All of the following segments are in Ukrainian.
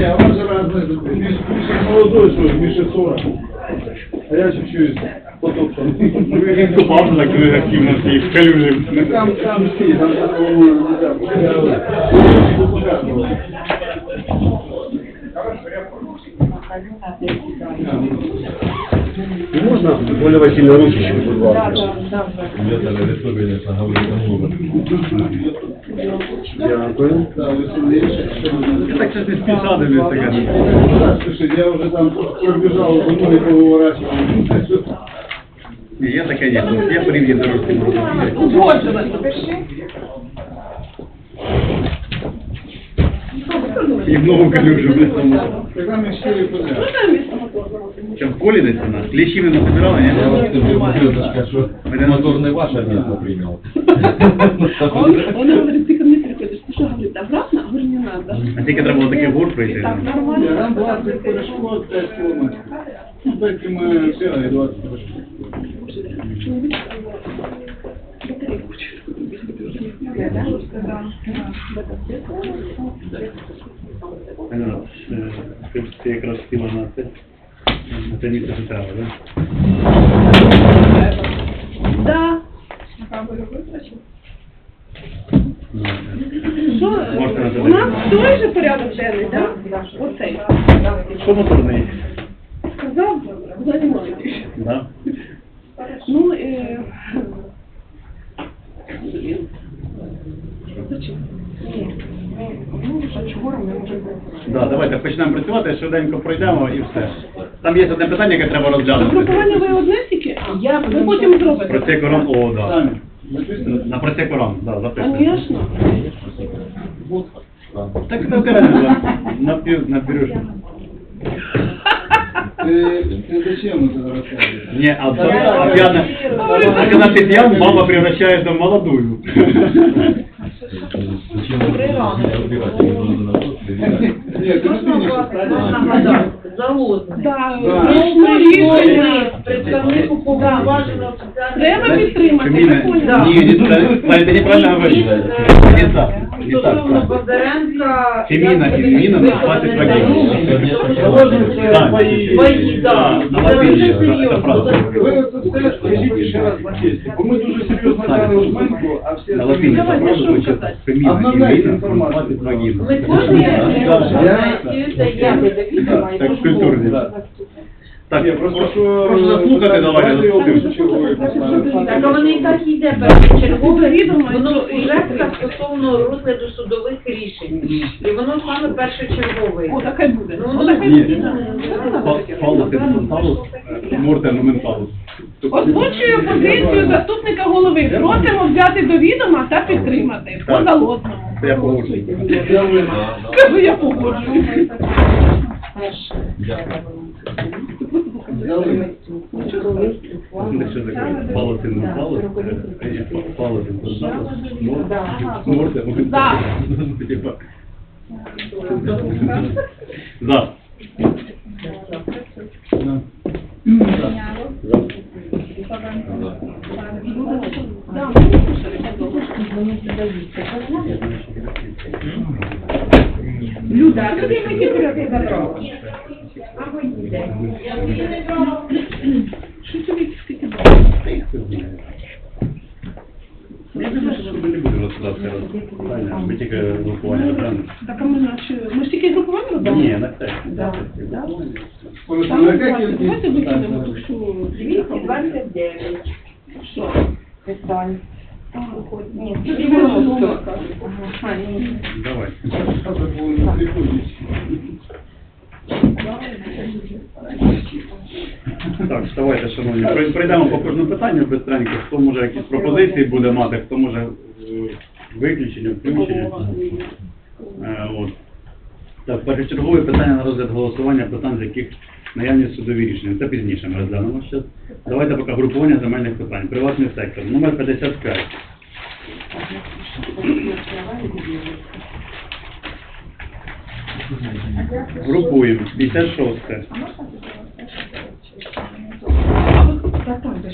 Ні, а же разные. Миша молодой, свой, Миша 40. А я чуть-чуть купався так дуже активно всі калюжі. Ну, Там, там всі, там такого не там. Я показував. Не можна, Оля Васильівна, ручечку, будь ласка. Дякую. Да, веселіше. Так щось не спіша дивлюсь таке. Слушай, я уже там пробежал, домой поворачивал. Ні, я таке ні. Я порівняю дорожку можу. І в нову калюжу блядь. Когда мы сели подряд. Що в колі десь вона? Кліщів не насобирали, ні? Я вас хотел что мотор не ваше место принял. Он, он говорит, ты ко мне приходишь, ты что, говорит, обратно? Говорю, не надо. А тільки треба було такий гур пройти. Так, Я нормально. там была перешло 5 километров. Дайте мы сделали 20 перешло. Ну, е, Ти ти якраз хотіла на це. На це місце що треба, так? Да. Це у нас той же порядок денний, так? Оцей. Що моторний? Сказав, займайтесь. Да? Ну, е... блін. Зачем? Ні. Ну, а чого ми можемо? Да, давайте почнемо працювати, швиденько пройдемо і все. Там є одне питання, яке треба розглянути. Групування ви одне тільки? Я ви потім зробите. Процекорон, о, да. Сами. Написано? На процекорон, да, записуємо. Звісно. Так це окремо, на, пів- на пірюшку. Ты, ты зачем это рассказываешь? Не, а, а пьяна, а когда ты пьян, мама превращается в молодую. Треба підтримати. Ні, неправильно говоришь. Не так, не так. Стосовно Бондаренка... Феміна і Феміна Конечно, вагів. Бої, да. На Це це серйозно. Ви оце все скажіть ще раз на честі, бо ми дуже серйозно брали жменьку, а всі На латині Давай, правда що звучить казати? Феміна, Обновляйте Феміна, інформацію. хватить вагів. Ми кожен Я- Так, культурні. Так, Ні, просто що... прошу заслухати, давайте. Його. Так, а вони і так йде першочергове, Відомо, воно що- стосовно розгляду судових рішень. І воно саме першочергове. О, таке буде. Ну, О, таке буде. Палус менталус, мортен менталус. Озвучую позицію заступника голови. Просимо взяти до відома та підтримати. По залозному. Я погоджуюсь. Скажу, я погоджуюсь. Взяли? Що таке? Палусин менталус, е, палусин менталус, мортен Да. менталус. Типа. За. Люда, а забрала. Що скільки? Я думаю, що ми не будемо розкладати питання, ми тільки групування розглянемо. Так, а ми наче... Ми ж тільки групування робимо? Ні, на це. Може, Там, Давайте викинемо ту всю... 229 Що? питань. Ні, це 90. Давай. Так, давайте, шановні, пройдемо по кожному питанню безстренько. Хто може якісь пропозиції буде мати, хто може е, виключення, включення. Е, От. Так, першочергове питання на розгляд голосування питань, з яких наявні судові рішення. Це пізніше ми розглянемо ще. Давайте поки групування земельних питань. Приватний сектор. Номер 55. Групуємо. 56.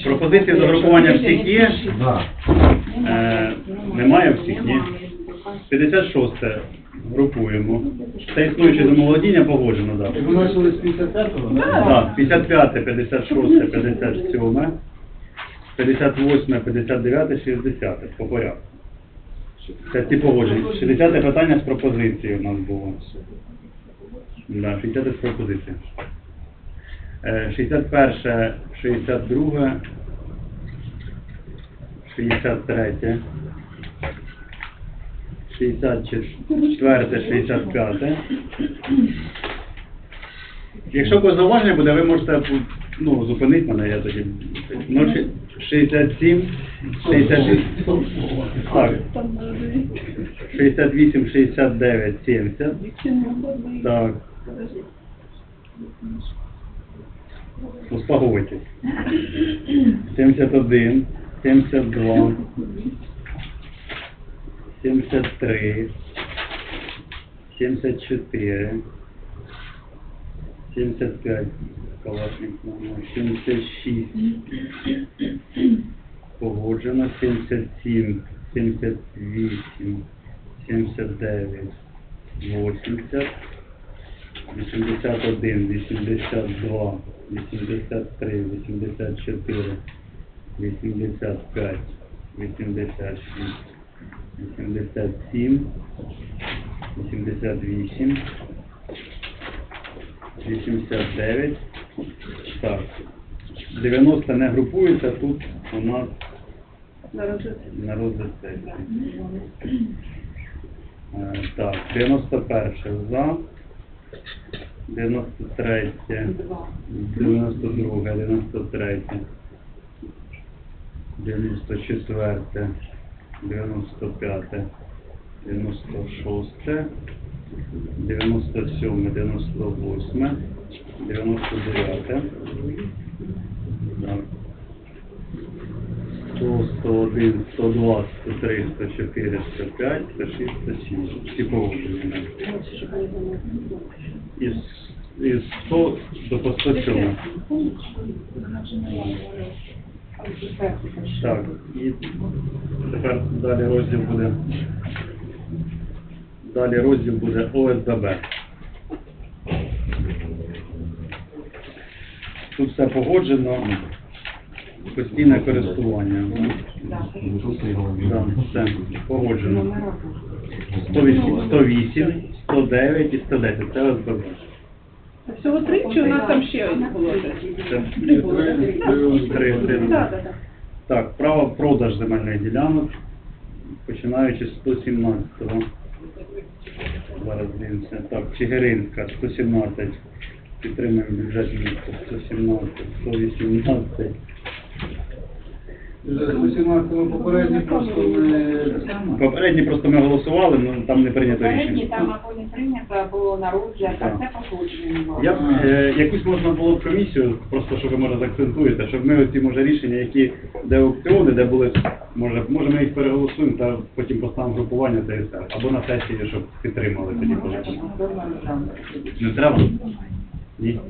Пропозиції за групування всіх є? Да. Е, немає всіх, ні. 56. групуємо. Це існуюче домоволодіння погоджено, так. Ви почали з 55-го? Так, 55, 56, 57, 58, 59, 60 по порядку. Це ці погодження. 60 питання з пропозицією у нас було. Да, 60 з пропозицією. Е, 61, 62, 63, 64, 65. Якщо когось зауваження буде, ви можете ну, зупинити мене, я тоді. Ну, ши- 67, 66, так, 68, 69, 70, так. Успокойтесь. 71, 72, 73, 74, 75 Калашникова, 76 погоджено, 77, 78, 79, 80, 81, 82, 83, 84, 85, 86, 87, 88, 89. Так. 90 не групується, тут у нас на розгляд сесії. Е, Так, 91 за. 93, 92, 93, 94, 95, 96, 97, 98, 99. Так. 100, 101, 102, 103, 104, 105, 106, 107. Всі погоджені. Із, із 100 до по 107. Так, і тепер далі розділ буде. Далі розділ буде ОСББ. Тут все погоджено. Постійне користування. Да, все погоджено. 108, 108, 109 і 110. Це ОСББ. Всього три, чи у нас там ще одне було? Це три, три. Так, так, так. Так, право продаж земельних ділянок, починаючи з 117-го. Зараз дивимося. Так, Чигиринська, 117. Підтримуємо бюджет міста, 117, 118. Вже з 18-го попередньо просто не... Попередні просто ми голосували, але там не прийнято Попередні рішення. там або не прийнято, було на розгляд, а це погодження. Я е, якусь можна було б комісію, просто що ви може заакцентуєте, щоб ми оці може рішення, які де аукціони, де були, може, може ми їх переголосуємо та потім поставимо групування та і все. Або на сесії, щоб підтримали тоді позицію. Не треба? Ні.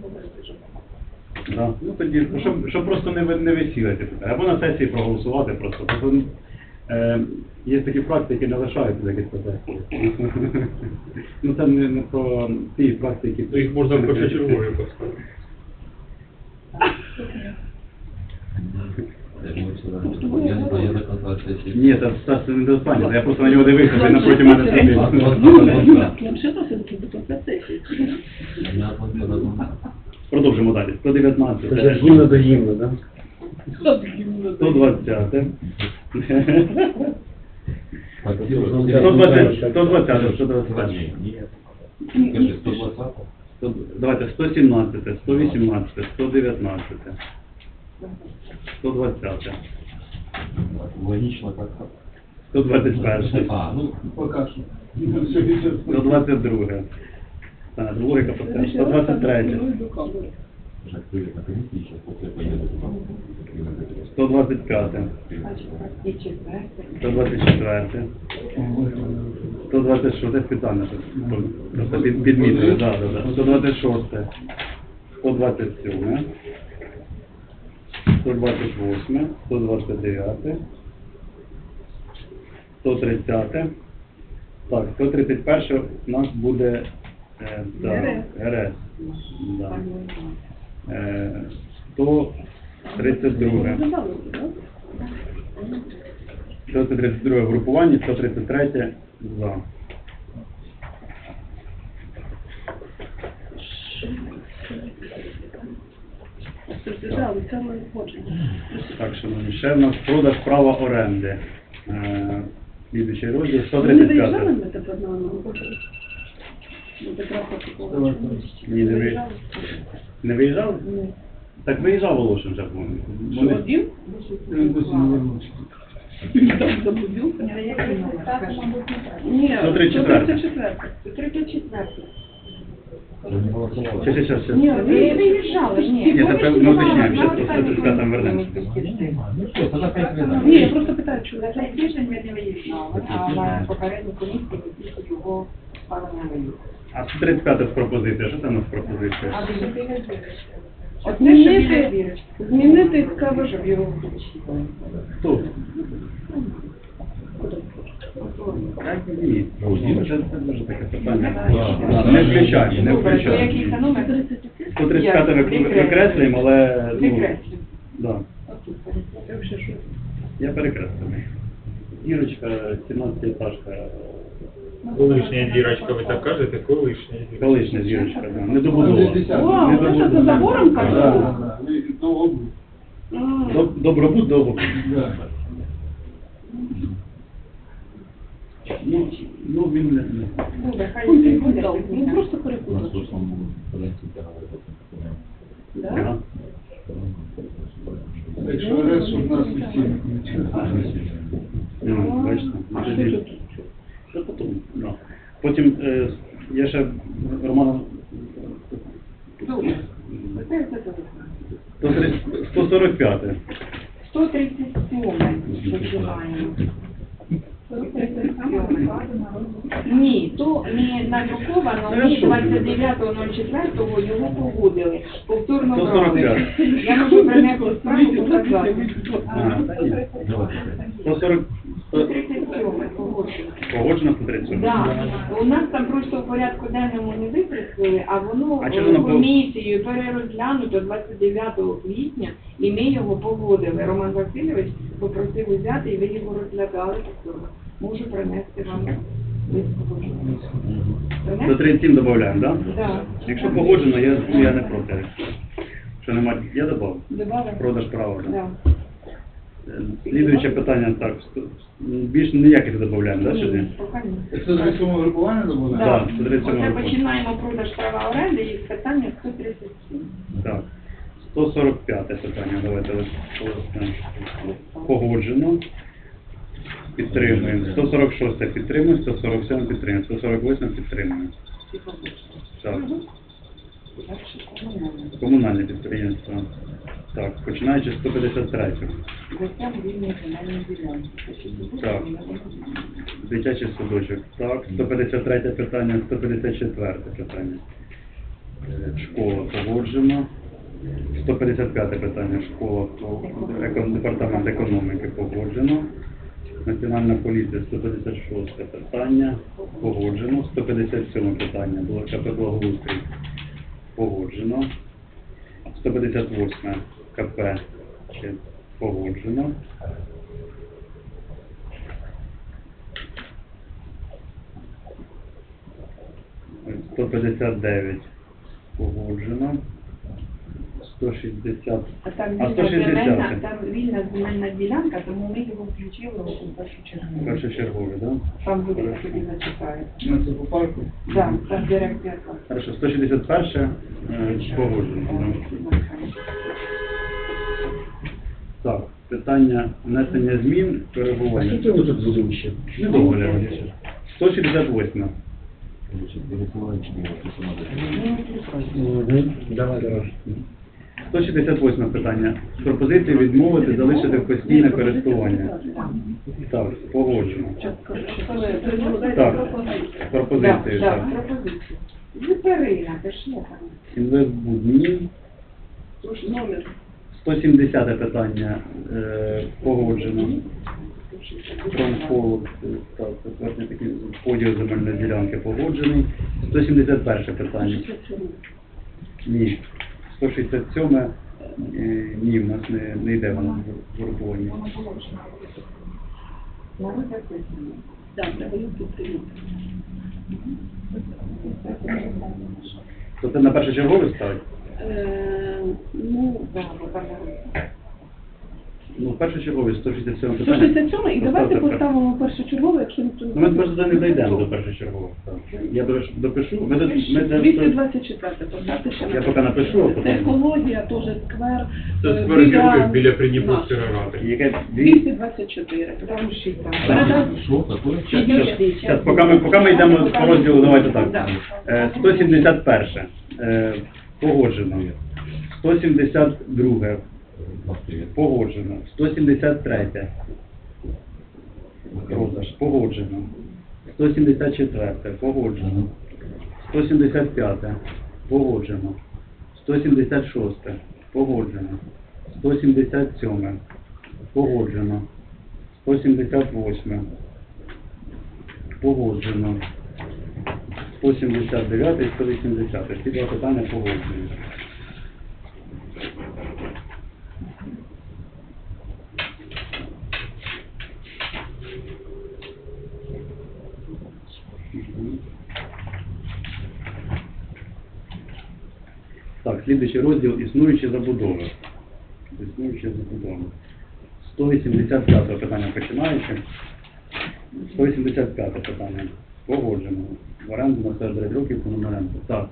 Да. Ну тоді, ну, щоб, щоб просто не, ви- не висілити питання. Або на сесії проголосувати просто. Просто е, є такі практики, які не лишаються таких сесії. ну це не, не про ті практики. Ну, Їх можна першочергові поставити. Ні, це, це не до останнього. Я просто на нього дивився, він напроти мене сидів. Я просто разум. Продовжимо далі. 119. Це ж гімна до гімна, да? 120. Спасибо. 120, 120, 120. Нет. Скажи, 120? Сто- Давайте 117, 118, 119, 120, Логично как. 121, А, ну, Поки що. 122. Так, логіка поставила. 123, Жак, привет, на комиссии сейчас после поеду туда. 125, 124, 126, це спеціально тут. Просто підмітили, да, да, да. 126, 127, 128, 129, 130, Так, 131 у нас буде е, да, РС. Да. Е, 132. 132 групування, 133 за. Так, шановні, ще в нас продаж права оренди. Е, Слідуючий розділ, Ви не виїжджали 135. Ні, не виїжджав. Не виїжджав? Так виїжджав Волошин вже, по-моєму. Один? Він. Там заблудився? Ні, 134. 134. Щас, щас, щас, щас. Ні, Ви ви виїжджали, ні. Ні, тепер ми уточняємо, щас до 135 вернемося. Ну прийде. Ні, я просто питаю, чи За цей тиждень ми не виїжджали, а на попередній комісії ми тільки його ставили на виїзд. А 135 з пропозиція, що там у нас пропозиція? А ви не Змінити- що біля віриш. змінити кавер. Щоб його. Хто? Так, ні. Це, це дуже таке питання. Да, Не включай, не то який включай. номер? 135 ви- викреслюємо, але... ну. Да. Я перекреслюю. Ірочка, 17 етажка. Колишня дірочка, ви так кажете, колишня дірочка. Колишня зірочка, да. недобудова. Вау, це що, за забором Да. Да, да. Був. Доб- Добробут довго. Да. Ну, ну він не... не- Буде, хай Ой, буде. Він просто У нас перепутав. говорити. Да? Якщо РС, щоб нас включили. Ну, бачите. А що тоді- тут? Що потім? Да. Потім е, я ще Романа Добре. Це це 145. 137 починаємо. Ні, то не надруковано, Хорошо. 29.04 його погодили. Повторно 145. брали. Я можу принести справу показати. Ага, 140, 100, 137 погоджено. Погоджено 137. Да. У нас там просто в порядку денному не викреслили, а воно А чого воно було? комісією перерозглянуто 29 квітня, і ми його погодили. Роман Васильович попросив взяти, і ви його розглядали повторно. Можу принести вам лист погодження. Принести? 137 додаємо, так? Да. Якщо погоджено, я, я не проти. Якщо немає, я додав. Добавили? Продаж права. Да. Да. Слідуюче питання, так, більш ніяких не додаємо, так, сюди? Ні. Це з військового групування добуде? Да. 137 Оце року. починаємо продаж права оренди і питання 137. Так. 145 питання, давайте погоджено. Підтримуємо. 146 підтримуємо, 147 підтримуємо, 148 підтримуємо. Так. Комунальне підприємство. Так, починаючи з 153. Гостям вільної земельної ділянки. Так. Дитячий садочок. Так, 153 питання, 154 питання. Е, Школа погоджена. 155 питання школа, департамент економіки погоджено. Національна поліція 156 питання погоджено. 157 питання КП благоустрій погоджено. 158 КП погоджено. 159 погоджено. 160. А там А 160 земельна, там вільна земельна ділянка, тому ми його включили у першу чергу. Першочергове, да? Там буде, я тобі зачитаю. На це по парку? Так, там директор. Хорошо, 161 е, погоджено. Так, питання внесення змін, перебування. Що це ви тут будемо ще? Недовго Леонід. 168. Угу. Давай, давай. 168 питання. Пропозиція відмовити залишити в постійне користування. Так, погоджено. Так, пропозицію. Так, Так. пропозицію. Вітерина, це ж. Номер. 170 питання е, погоджено. Промпол, так, затвердження такий поділ земельної ділянки погоджений. 171 питання. Ні. 167 е, ні, в нас не, не йде вона в групуванні. То це на перше чергове ставить? Ну, Ну, перше чергове, 167 питання. 167 і давайте Поставте поставимо першочергове, якщо ніхто не Ну, ми просто не дійдемо до першочергового. Я допишу- допишу. Ми, до- ми, до- 224 поставте ще Я поки напишу, а Це потім. екологія, теж сквер. Це е, сквер біля. Придніпровської ради. Яке дві? 224. Там ще там. Передав. Що таке? Щас, щас, поки ми, поки ми йдемо по розділу, давайте так. Е, 171. Е, Погоджено. 172. Погоджено. 173. Продаж. Погоджено. 174. Погоджено. 175. Погоджено. 176. Погоджено. 177. Погоджено. 178. Погоджено. 179 і 180. Ці два питання погоджені. Так, слідуючий розділ існуючі забудови. Існуючі забудови. 185 питання починаючи. 185 питання. Погоджено. В оренду на 49 років по номеренку. Так.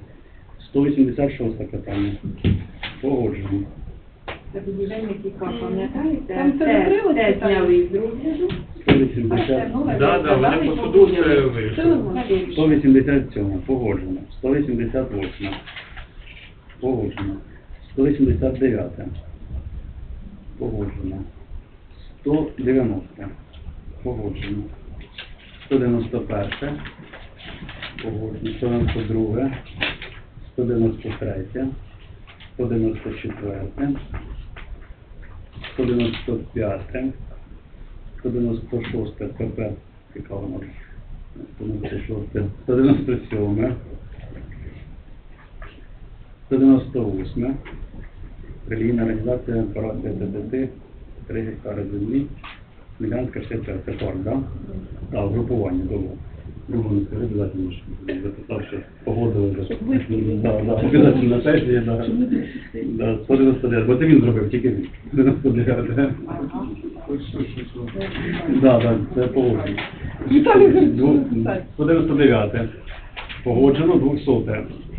186 питання. Погоджено. Це будівельник, яка, пам'ятаєте? Це зняли з розгляду. 180. Да, да, вони по суду все вирішили. 187. Погоджено. 188. Погоджено. 189. Погоджено. 190. Погоджено. 191. Погоджено. 192. 193. 194. 195. 196 ПП, яка вона 196, 197, 198, релігійна організація операція ТТТ, 3 гектари землі, Смілянська 60, це парк, да? Так, групування, добре. Другу не скажи, обов'язково, щоб записав, що погодили. Щоб да, обов'язково на сесії, да. Да, 199, бо це він зробив, тільки він. 199. Да, да, це погоджено. Віталій Дву- 199. Погоджено, 200.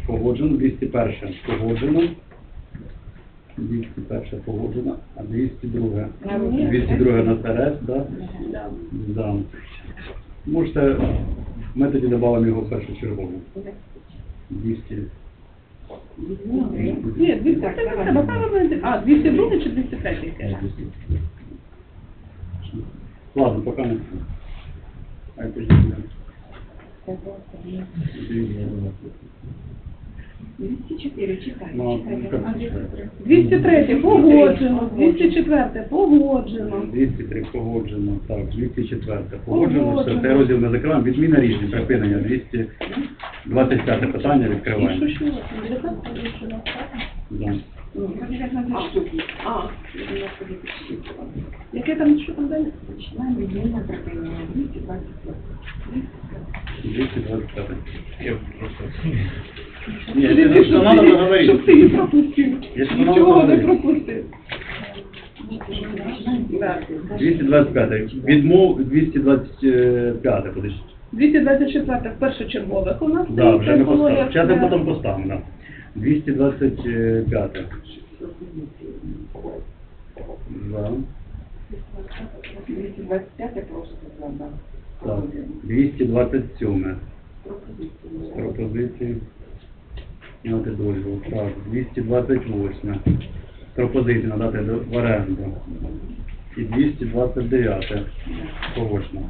Погоджено, 201. Погоджено. 201 погоджено, а 202. 202 на ТРС, да? Да. Можете, ми тоді додамо його в першу чергу. 200. Ні, 203 не треба, правильно. А, 202 чи 203 яке? Ладно, пока не. Хай 204, читай, Ну, читай. ну, як? 203 погоджено, 204 погоджено. 203 погоджено, так, 204 погоджено, все, цей розділ ми закриваємо. Відміна рішень, припинення, 225 питання відкриваємо. ще? 19 рішення. Да. Ну, яке там, що там далі? Починаємо відміна припинення 225. 225. Я просто... Ні, це що треба поговорити. Щоб ти не пропустив. Нічого не пропустив. Да. 225. Відмов 225, подожди. 224 в першочергових у нас Да, стоїть вже екологія. поставимо. Зараз це- потім поставимо, да. 225. Да. 225 просто задав. Так. 227. Пропозиції. Надати дозвіл. Так, 228. Пропозиції надати до- в оренду. І 229. Погоджено.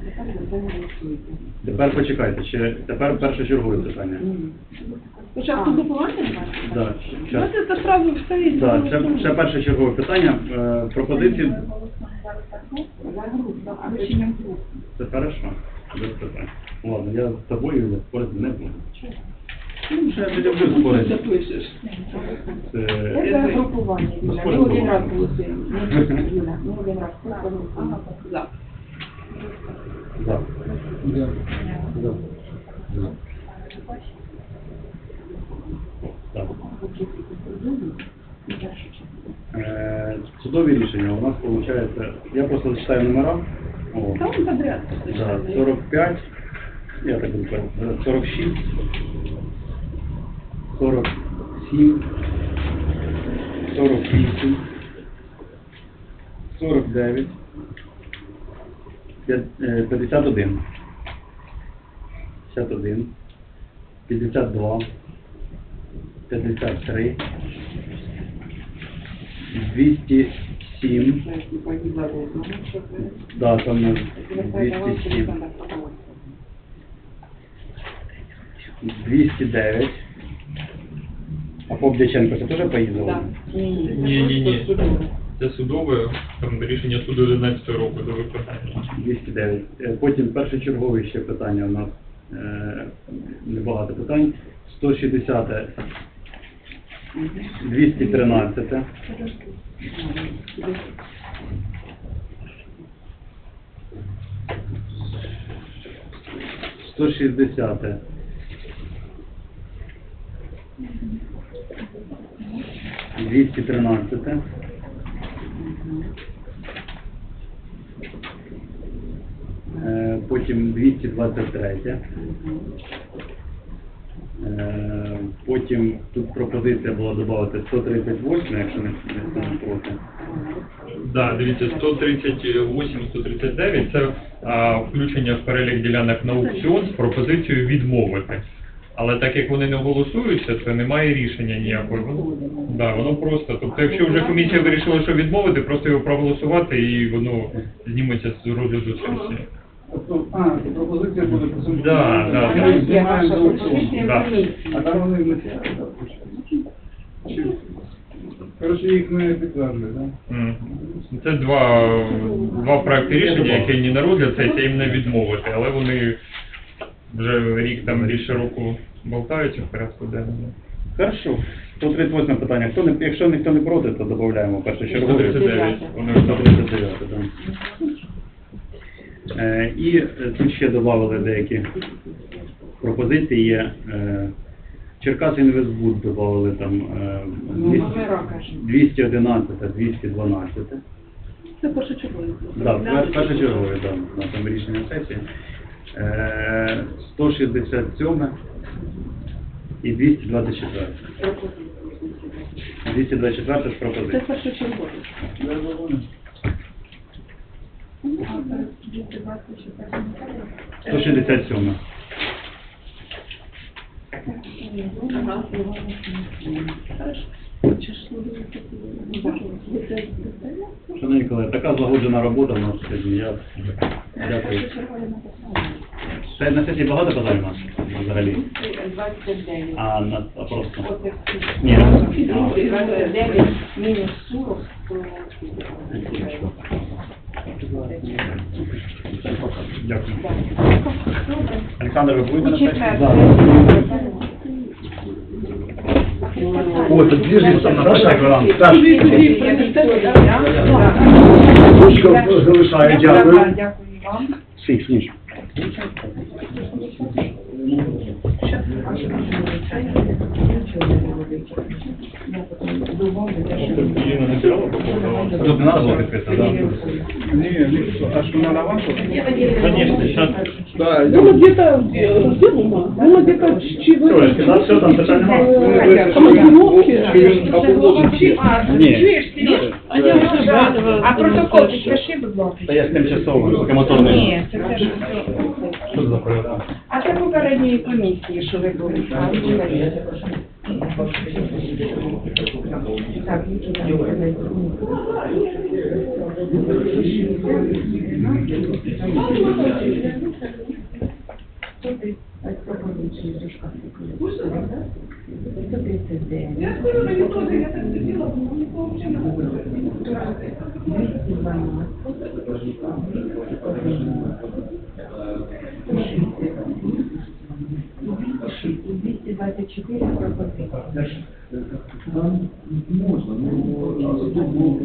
Тепер почекайте, ще тепер першочергове питання. Спочатку допомагати? Да, щас. Давайте це сразу все і Так, ще, ще перше чергове питання. Е, пропозиції За. Це хорошо, без питань. Ладно, я з тобою спорити не буду. Ну, що я не люблю спорити. Це... Групування. Ми один раз голосуємо. Ми один раз голосуємо. За. За. Так. Е, Судові рішення у нас виходить, я просто зачитаю номера. О, Там подряд. да, 45, я так буду казати, 46, 47, 48, 49, п'ят- е, 51, 51, 52, 53, 207, да, там е, 207, 209, а по Бдяченко це теж поїздило? Ні, ні, ні. Це судове, там рішення суду 11 року до виконання. 209. Е, Потім першочергове ще питання у нас е, небагато питань. 160, 213. Сто шістдесяте. Двісті тринадцяте. Е, потім 223. Е, Потім тут пропозиція була додати 138, якщо не, проти. Да, дивіться, 138, 139 це а, включення в перелік ділянок на аукціон з пропозицією відмовити. Але так як вони не голосуються, то немає рішення ніякого. Воно, да, воно просто. Тобто, якщо вже комісія вирішила, що відмовити, просто його проголосувати і воно зніметься з розгляду сесії. Тобто, а, то пропозиція буде по суті. Да, да. Ми їх знімаємо Ваша за аукціон. Да. А там вони не Коротше, їх не підтверджують, так? М. Це два, два проекти рішення, які не на розгляд сесії, їм не відмовити, але вони вже рік там більше року болтаються в порядку денному. Хорошо. 138 питання. Хто не, якщо ніхто не проти, то додаємо першочергове. 139. Вони 139, да. Е, І е, тут ще додали деякі пропозиції. Є, е, Черкас Інвестбуд додали там е, Ну, 200 номера кажемо. 211, 212. Це першочергове. Да, пер- першочергові, да, на там рішення сесії. Е, 167 і 224. 224 з Це пропозиції. першочергове. Я зрозумів. 167. Шановні колеги, така злагоджена робота у нас сьогодні. Я дякую. Це на сесії багато питань у нас взагалі? 29. А, на, а просто? Ні. 29 мінус 40, то... Дякую. Олександр, ви будете на сесії? четвер. О, це дві ж там на. Так. Вікторія, да? Ручка залишаю, дякую. Дякую вам. Всіх, ніж. Ірина не брала по поводу Тут не треба було підписати, так? Ні, ні, а що на авансу? Конечно, сейчас. Да, я... Было где-то, э, где Лума? Было где-то чего Все, да, все, там питань немає. командировки. Вообще, а, Ні. чуєш, Сереж? А я вже згадувала. А протокол підпиши, будь ласка. Та я з тимчасово, поки мотор не... Ні, це теж. Що це за проєкт? А це попередньої комісії, що ви були. А, Вікторія. Так, Вікторія. 139, Я скажу, мені теж, я так сиділа, нікого взагалі не було. 224 пропозиції. Там можно, но а зато было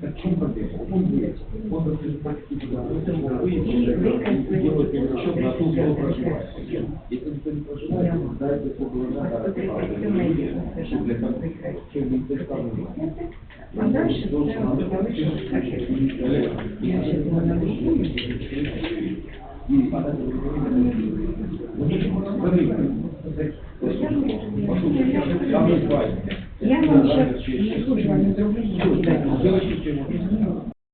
в чем проблема? Он будет, он будет практически делать перерасчет на ту, кто проживает. Если никто не проживает, дайте чтобы для конфликта, чтобы не представлено. А дальше все залишилось так, як я ще думаю, на другому. я вам сейчас не слушаю.